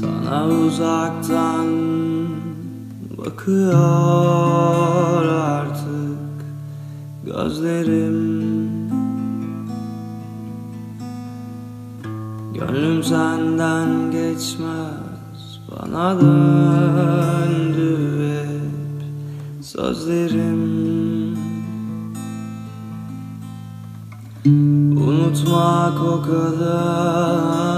Sana uzaktan bakıyor artık gözlerim. Gönlüm senden geçmez bana döndü hep sözlerim. Unutmak o kadar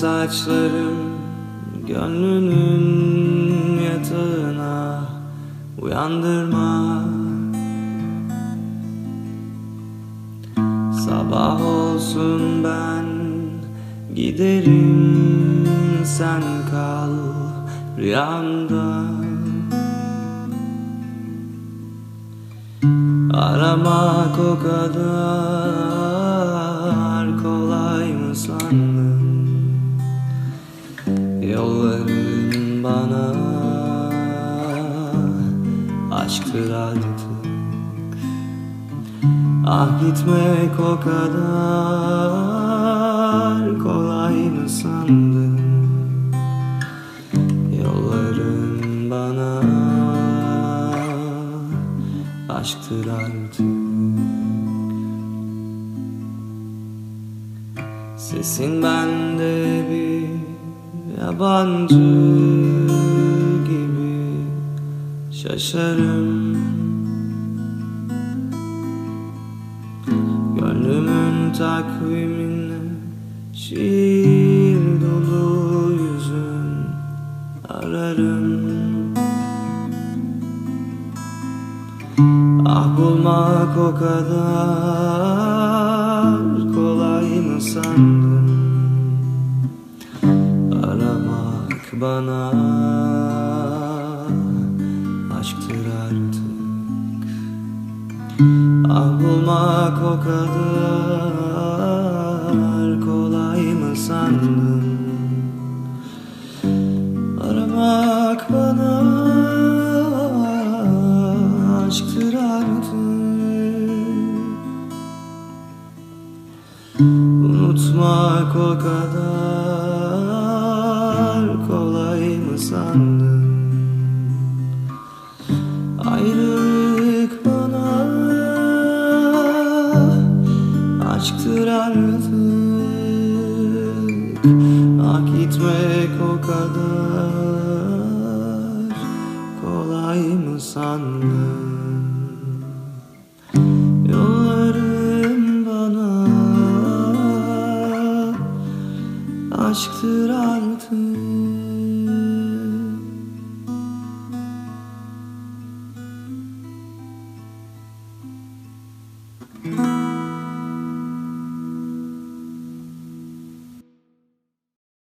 saçlarım gönlünün yatağına uyandırma. Sabah olsun ben giderim sen kal rüyamda Aramak o kadar kolay mı sandın Yolların bana. Aşktır artık Ah gitmek o kadar kolay mı sandın? Yolların bana. Aşktır artık. Sesin bende bir yabancı gibi şaşarım. Gönlümün takvimine şiir dolu yüzün ararım. Ah bulmak o kadar kolay mı sandın bana. Aşktır artık. Ah bulmak o kadar kolay mı sandın? Aramak bana aşktır artık. Unutmak o kadar gitmek o kadar kolay mı sandın? Yolların bana aşktır